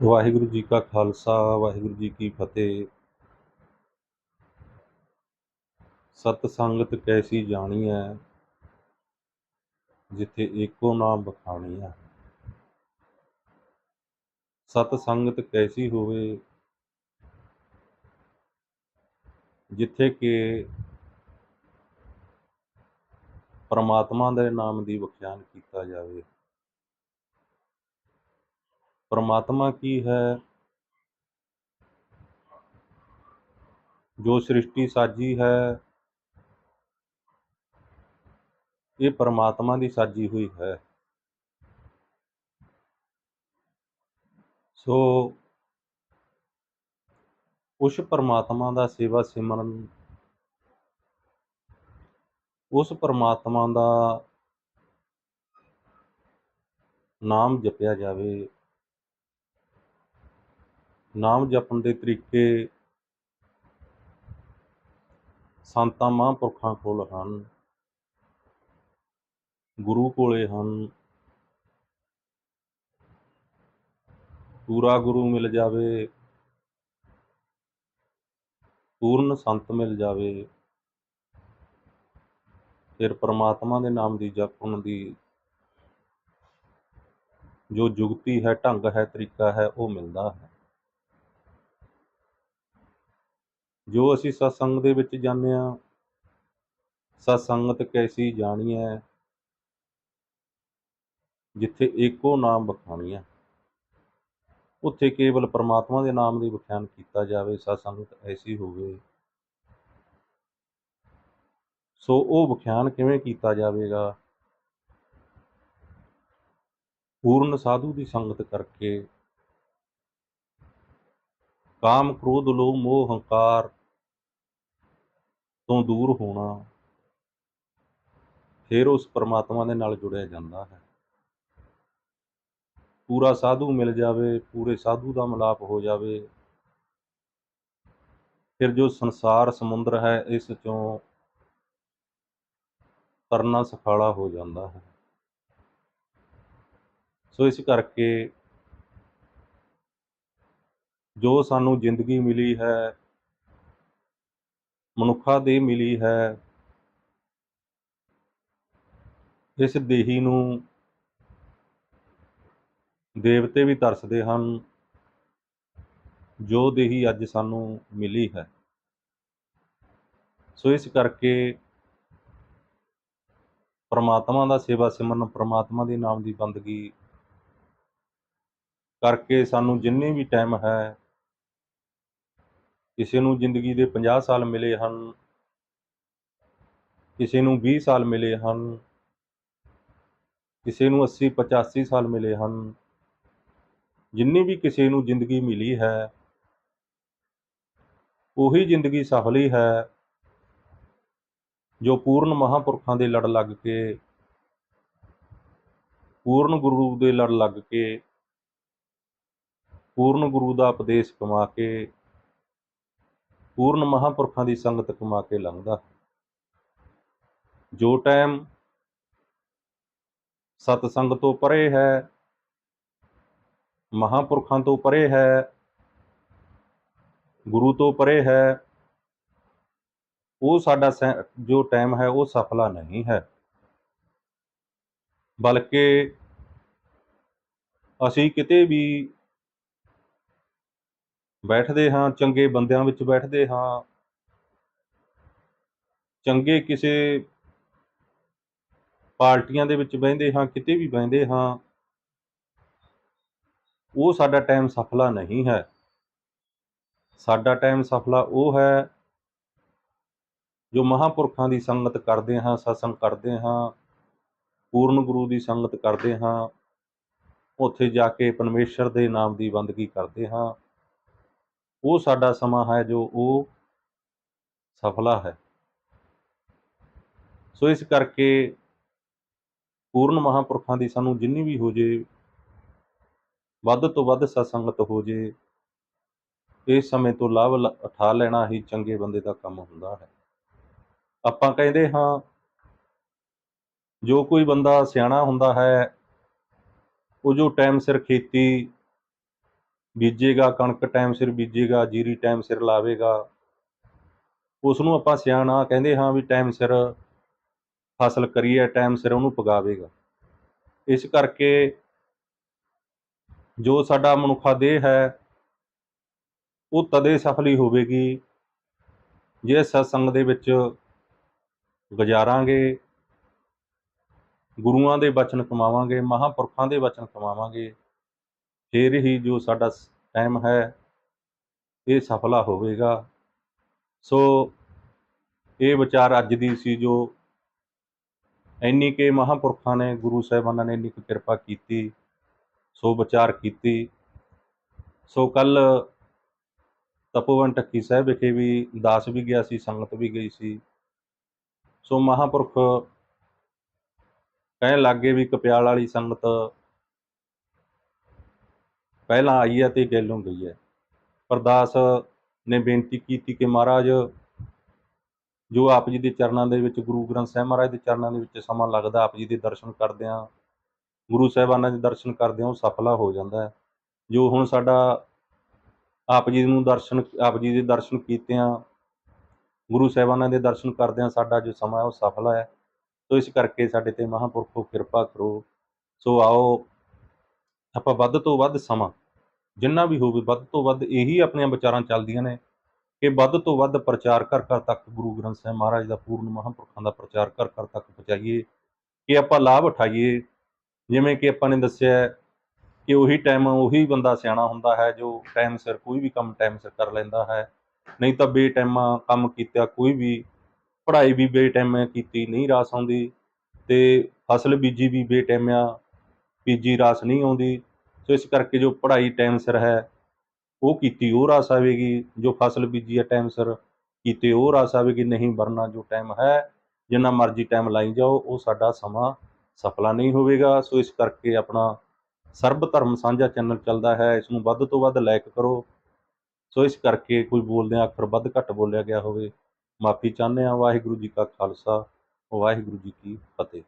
ਵਾਹਿਗੁਰੂ ਜੀ ਕਾ ਖਾਲਸਾ, ਵਾਹਿਗੁਰੂ ਜੀ ਕੀ ਫਤਿਹ। ਸਤ ਸੰਗਤ ਕੈਸੀ ਜਾਣੀ ਹੈ ਜਿੱਥੇ ਏਕੋ ਨਾਮ ਬਖਾਣੀਐ। ਸਤ ਸੰਗਤ ਕੈਸੀ ਹੋਵੇ, ਜਿੱਥੇ ਕਿ ਪਰਮਾਤਮਾ ਦੇ ਨਾਮ ਦੀ ਵਿਖਿਆਨ ਕੀਤਾ ਜਾਵੇ। ਪਰਮਾਤਮਾ ਕੀ ਹੈ ਜੋ ਸ੍ਰਿਸ਼ਟੀ ਸਾਜੀ ਹੈ ਇਹ ਪਰਮਾਤਮਾ ਦੀ ਸਾਜੀ ਹੋਈ ਹੈ ਸੋ ਉਸ ਪਰਮਾਤਮਾ ਦਾ ਸੇਵਾ ਸਿਮਰਨ ਉਸ ਪਰਮਾਤਮਾ ਦਾ ਨਾਮ ਜਪਿਆ ਜਾਵੇ ਨਾਮ ਜਪਣ ਦੇ ਤਰੀਕੇ ਸੰਤਾਂ ਮਹਾਂਪੁਰਖਾਂ ਕੋਲ ਹਨ। ਗੁਰੂ ਕੋਲੇ ਹਨ। ਪੂਰਾ ਗੁਰੂ ਮਿਲ ਜਾਵੇ। ਪੂਰਨ ਸੰਤ ਮਿਲ ਜਾਵੇ। ਫਿਰ ਪਰਮਾਤਮਾ ਦੇ ਨਾਮ ਦੀ ਜਪਣ ਦੀ ਜੋ ਜੁਗਤੀ ਹੈ, ਢੰਗ ਹੈ, ਤਰੀਕਾ ਹੈ, ਉਹ ਮਿਲਦਾ ਹੈ। ਜੋ ਅਸੀਂ ਸਤਸੰਗ ਦੇ ਵਿੱਚ ਜਾਂਦੇ ਆ ਸਤਸੰਗਤ ਕੈਸੀ ਜਾਣੀ ਹੈ, ਜਿੱਥੇ ਏਕੋ ਨਾਮ ਬਖਾਣੀਐ ਉੱਥੇ ਕੇਵਲ ਪਰਮਾਤਮਾ ਦੇ ਨਾਮ ਦੀ ਵਿਖਿਆਨ ਕੀਤਾ ਜਾਵੇ, ਸਤਸੰਗਤ ਐਸੀ ਹੋਵੇ। ਸੋ ਉਹ ਵਿਖਿਆਨ ਕਿਵੇਂ ਕੀਤਾ ਜਾਵੇਗਾ? ਪੂਰਨ ਸਾਧੂ ਦੀ ਸੰਗਤ ਕਰਕੇ। ਕਾਮ ਕ੍ਰੋਧ ਲੋਭ ਮੋਹ ਹੰਕਾਰ ਤੋਂ ਦੂਰ ਹੋਣਾ। ਫਿਰ ਉਸ ਪਰਮਾਤਮਾ ਦੇ ਨਾਲ ਜੁੜਿਆ ਜਾਂਦਾ ਹੈ। ਪੂਰਾ ਸਾਧੂ ਮਿਲ ਜਾਵੇ, ਪੂਰੇ ਸਾਧੂ ਦਾ ਮਿਲਾਪ ਹੋ ਜਾਵੇ। ਫਿਰ ਜੋ ਸੰਸਾਰ ਸਮੁੰਦਰ ਹੈ, ਇਸ ਚੋਂ ਤਰਨਾ ਸਖਾਲਾ ਹੋ ਜਾਂਦਾ ਹੈ। ਸੋ ਇਸ ਕਰਕੇ ਜੋ ਸਾਨੂੰ ਜ਼ਿੰਦਗੀ ਮਿਲੀ ਹੈ ਮਨੁੱਖਾ ਦੇ ਮਿਲੀ ਹੈ। ਇਸ ਦੇਹੀ ਨੂੰ ਦੇਵਤੇ ਵੀ ਤਰਸਦੇ ਹਨ। ਜੋ ਦੇਹੀ ਅੱਜ ਸਾਨੂੰ ਮਿਲੀ ਹੈ। ਸੋ ਇਸ ਕਰਕੇ ਪਰਮਾਤਮਾ ਦਾ ਸੇਵਾ ਸਿਮਰਨ ਪਰਮਾਤਮਾ ਦੇ ਨਾਮ ਦੀ ਬੰਦਗੀ ਕਰਕੇ ਸਾਨੂੰ ਜਿੰਨੇ ਵੀ ਟਾਈਮ ਹੈ ਕਿਸੇ ਨੂੰ ਜ਼ਿੰਦਗੀ ਦੇ 50 ਸਾਲ ਮਿਲੇ ਹਨ, ਕਿਸੇ ਨੂੰ 20 ਸਾਲ ਮਿਲੇ ਹਨ, ਕਿਸੇ ਨੂੰ 80 85 ਸਾਲ ਮਿਲੇ ਹਨ, ਜਿੰਨੀ ਵੀ ਕਿਸੇ ਨੂੰ ਜ਼ਿੰਦਗੀ ਮਿਲੀ ਹੈ, ਉਹੀ ਜ਼ਿੰਦਗੀ ਸਫਲੀ ਹੈ, ਜੋ ਪੂਰਨ ਮਹਾਪੁਰਖਾਂ ਦੇ ਲੜ ਲੱਗ ਕੇ, ਪੂਰਨ ਗੁਰੂ ਦੇ ਲੜ ਲੱਗ ਕੇ, ਪੂਰਨ ਗੁਰੂ ਦਾ ਉਪਦੇਸ਼ ਕਮਾ ਕੇ ਪੂਰਨ ਮਹਾਂਪੁਰਖਾਂ ਦੀ ਸੰਗਤ ਕਮਾ ਕੇ ਲੰਘਦਾ ਜੋ ਟਾਈਮ ਸਤ ਸੰਗ ਤੋਂ ਪਰੇ ਹੈ, ਮਹਾਂਪੁਰਖਾਂ ਤੋਂ ਪਰੇ ਹੈ, ਗੁਰੂ ਤੋਂ ਪਰੇ ਹੈ, ਉਹ ਸਾਡਾ ਜੋ ਟਾਈਮ ਹੈ ਉਹ ਸਫਲਾ ਨਹੀਂ ਹੈ। ਬਲਕਿ ਅਸੀਂ ਕਿਤੇ ਵੀ ਬੈਠਦੇ ਹਾਂ, ਚੰਗੇ ਬੰਦਿਆਂ ਵਿੱਚ ਬੈਠਦੇ ਹਾਂ। ਚੰਗੇ ਕਿਸੇ ਪਾਰਟੀਆਂ ਦੇ ਵਿੱਚ ਬਹਿੰਦੇ ਹਾਂ, ਕਿਤੇ ਵੀ ਬਹਿੰਦੇ ਹਾਂ। ਉਹ ਸਾਡਾ ਟਾਈਮ ਸਫਲਾ ਨਹੀਂ ਹੈ। ਸਾਡਾ ਟਾਈਮ ਸਫਲਾ ਉਹ ਹੈ ਜੋ ਮਹਾਪੁਰਖਾਂ ਦੀ ਸੰਗਤ ਕਰਦੇ ਹਾਂ, ਸਤਸੰਗ ਕਰਦੇ ਹਾਂ, ਪੂਰਨ ਗੁਰੂ ਦੀ ਸੰਗਤ ਕਰਦੇ ਹਾਂ, ਉੱਥੇ ਜਾ ਕੇ ਪਰਮੇਸ਼ਰ ਦੇ ਨਾਮ ਦੀ ਬੰਦਗੀ ਕਰਦੇ ਹਾਂ। ਉਹ ਸਾਡਾ ਸਮਾਂ ਹੈ ਜੋ ਉਹ ਸਫਲਾ ਹੈ। ਸੋ ਇਸ ਕਰਕੇ ਪੂਰਨ ਮਹਾਂਪੁਰਖਾਂ ਦੀ ਸਾਨੂੰ ਜਿੰਨੀ ਵੀ ਹੋ ਜੇ, ਵੱਧ ਤੋਂ ਵੱਧ ਸਤਸੰਗਤ ਹੋ ਜੇ, ਇਸ ਸਮੇਂ ਤੋਂ ਲਾਭ ਉਠਾ ਲੈਣਾ ਹੀ ਚੰਗੇ ਬੰਦੇ ਦਾ ਕੰਮ ਹੁੰਦਾ ਹੈ। ਆਪਾਂ ਕਹਿੰਦੇ ਹਾਂ, ਜੋ ਕੋਈ ਬੰਦਾ ਸਿਆਣਾ ਹੁੰਦਾ ਹੈ, ਉਹ ਜੋ ਟਾਈਮ ਸਿਰ ਖੇਤੀ ਬੀਜੇਗਾ, ਕਣਕ ਟਾਈਮ ਸਿਰ ਬੀਜੇਗਾ, ਜੀਰੀ ਟਾਈਮ ਸਿਰ ਲਾਵੇਗਾ। ਉਸ ਨੂੰ ਆਪਾਂ ਸਿਆਣਾ ਕਹਿੰਦੇ ਹਾਂ ਵੀ ਟਾਈਮ ਸਿਰ ਫਸਲ ਕਰੀਏ ਟਾਈਮ ਸਿਰ ਉਹਨੂੰ ਪਗਾਵੇਗਾ। ਇਸ ਕਰਕੇ ਜੋ ਸਾਡਾ ਮਨੁੱਖਾ ਦੇਹ ਹੈ, ਉਹ ਤਦੇ ਸਫਲੀ ਹੋਵੇਗੀ, ਜੇ ਸਤਸੰਗ ਦੇ ਵਿੱਚ ਗੁਜ਼ਾਰਾਂਗੇ, ਗੁਰੂਆਂ ਦੇ ਬਚਨ ਕਮਾਵਾਂਗੇ, ਮਹਾਂਪੁਰਖਾਂ ਦੇ ਬਚਨ ਕਮਾਵਾਂਗੇ ਫਿਰ ਹੀ ਜੋ ਸਾਡਾ ਟਾਈਮ ਹੈ, ਇਹ ਸਫਲਾ ਹੋਵੇਗਾ। ਸੋ ਇਹ ਵਿਚਾਰ ਅੱਜ ਦੀ ਸੀ ਜੋ ਇੰਨੀ ਕੇ ਮਹਾਂਪੁਰਖਾਂ ਨੇ, ਗੁਰੂ ਸਾਹਿਬਾਨਾਂ ਨੇ ਇੰਨੀ ਕੁ ਕਿਰਪਾ ਕੀਤੀ, ਸੋ ਵਿਚਾਰ ਕੀਤੀ। ਸੋ ਕੱਲ ਤਪੋਵਨ ਟੱਕੀ ਸਾਹਿਬ ਵਿਖੇ ਵੀ ਦਾਸ ਵੀ ਗਿਆ ਸੀ, ਸੰਗਤ ਵੀ ਗਈ ਸੀ। ਸੋ ਮਹਾਂਪੁਰਖ ਕਹਿਣ ਲੱਗੇ ਵੀ ਕਪਿਆਲ ਵਾਲੀ ਸੰਗਤ ਪਹਿਲਾਂ ਆਈ ਹੈ ਤੇ ਗੈਲੋਂ ਗਈ ਹੈ। ਪਰਦਾਸ ਨੇ ਬੇਨਤੀ ਕੀਤੀ ਕਿ ਮਹਾਰਾਜ, ਜੋ ਆਪ ਜੀ ਦੇ ਚਰਨਾਂ ਦੇ ਵਿੱਚ ਗੁਰੂ ਗ੍ਰੰਥ ਸਾਹਿਬ ਮਹਾਰਾਜ ਦੇ ਚਰਨਾਂ ਦੇ ਵਿੱਚ ਸਮਾਂ ਲੱਗਦਾ, ਆਪ ਜੀ ਦੇ ਦਰਸ਼ਨ ਕਰਦਿਆਂ ਗੁਰੂ ਸਾਹਿਬਾਨਾਂ ਦੇ ਦਰਸ਼ਨ ਕਰਦਿਆਂ ਉਹ ਸਫਲਾ ਹੋ ਜਾਂਦਾ ਹੈ। ਜੋ ਹੁਣ ਸਾਡਾ ਆਪ ਜੀ ਨੂੰ ਦਰਸ਼ਨ, ਆਪ ਜੀ ਦੇ ਦਰਸ਼ਨ ਕੀਤਿਆਂ ਗੁਰੂ ਸਾਹਿਬਾਨਾਂ ਦੇ ਦਰਸ਼ਨ ਕਰਦਿਆਂ ਸਾਡਾ ਜੋ ਸਮਾਂ ਹੈ ਉਹ ਸਫਲਾ ਹੈ। ਸੋ ਇਸ ਕਰਕੇ ਸਾਡੇ ਤੇ ਮਹਾਂਪੁਰਖੋ ਕਿਰਪਾ ਕਰੋ। ਸੋ ਆਓ ਆਪਾਂ ਵੱਧ ਤੋਂ ਵੱਧ ਸਮਾਂ, ਜਿੰਨਾ ਵੀ ਹੋਵੇ ਵੱਧ ਤੋਂ ਵੱਧ ਇਹੀ ਆਪਣੀਆਂ ਵਿਚਾਰਾਂ ਚੱਲਦੀਆਂ ਨੇ ਕਿ ਵੱਧ ਤੋਂ ਵੱਧ ਪ੍ਰਚਾਰ ਕਰ ਕਰ ਤੱਕ ਗੁਰੂ ਗ੍ਰੰਥ ਸਾਹਿਬ ਮਹਾਰਾਜ ਦਾ ਪੂਰਨ ਮਹਾਂਪੁਰਖਾਂ ਦਾ ਪ੍ਰਚਾਰ ਕਰ ਕਰ ਤੱਕ ਪਹੁੰਚਾਈਏ, ਕਿ ਆਪਾਂ ਲਾਭ ਉਠਾਈਏ। ਜਿਵੇਂ ਕਿ ਆਪਾਂ ਨੇ ਦੱਸਿਆ ਕਿ ਉਹੀ ਟਾਈਮ ਉਹੀ ਬੰਦਾ ਸਿਆਣਾ ਹੁੰਦਾ ਹੈ ਜੋ ਟਾਈਮ ਸਿਰ ਕੋਈ ਵੀ ਕੰਮ ਟਾਈਮ ਸਿਰ ਕਰ ਲੈਂਦਾ ਹੈ। ਨਹੀਂ ਤਾਂ ਬੇ ਕੰਮ ਕੀਤਾ, ਕੋਈ ਵੀ ਪੜ੍ਹਾਈ ਵੀ ਬੇ ਕੀਤੀ ਨਹੀਂ ਰਾਸ ਆਉਂਦੀ ਤੇ ਫਸਲ ਬੀਜੀ ਵੀ ਬੇ ਟਾਈਮਾਂ ਬੀਜੀ ਰਾਸ ਨਹੀਂ ਆਉਂਦੀ, ਸੋ ਇਸ ਕਰਕੇ ਜੋ ਪੜ੍ਹਾਈ ਟਾਈਮ ਸਿਰ ਹੈ, ਉਹ ਕੀਤੀ ਉਹ ਰਾਸ ਆਵੇਗੀ, ਜੋ ਫਸਲ ਬੀਜੀ ਹੈ ਟਾਈਮ ਸਿਰ, ਕੀਤੇ ਉਹ ਰਾਸ ਆਵੇਗੀ, ਨਹੀਂ ਵਰਨਾ ਜੋ ਟਾਈਮ ਹੈ, ਜਿੰਨਾ ਮਰਜ਼ੀ ਟਾਈਮ ਲਾਈ ਜਾਓ, ਉਹ ਸਾਡਾ ਸਮਾਂ ਸਫਲਾ ਨਹੀਂ ਹੋਵੇਗਾ। ਸੋ ਇਸ ਕਰਕੇ ਆਪਣਾ ਸਰਬ ਧਰਮ ਸਾਂਝਾ ਚੈਨਲ ਚੱਲਦਾ ਹੈ, ਇਸ ਨੂੰ ਵੱਧ ਤੋਂ ਵੱਧ ਲਾਈਕ ਕਰੋ। ਸੋ ਇਸ ਕਰਕੇ ਕੋਈ ਬੋਲਦਿਆਂ ਅੱਖਰ ਵੱਧ ਘੱਟ ਬੋਲਿਆ ਗਿਆ ਹੋਵੇ, ਮਾਫੀ ਚਾਹੁੰਦੇ ਹਾਂ। ਵਾਹਿਗੁਰੂ ਜੀ ਕਾ ਖਾਲਸਾ, ਵਾਹਿਗੁਰੂ ਜੀ ਕੀ ਫਤਿਹ।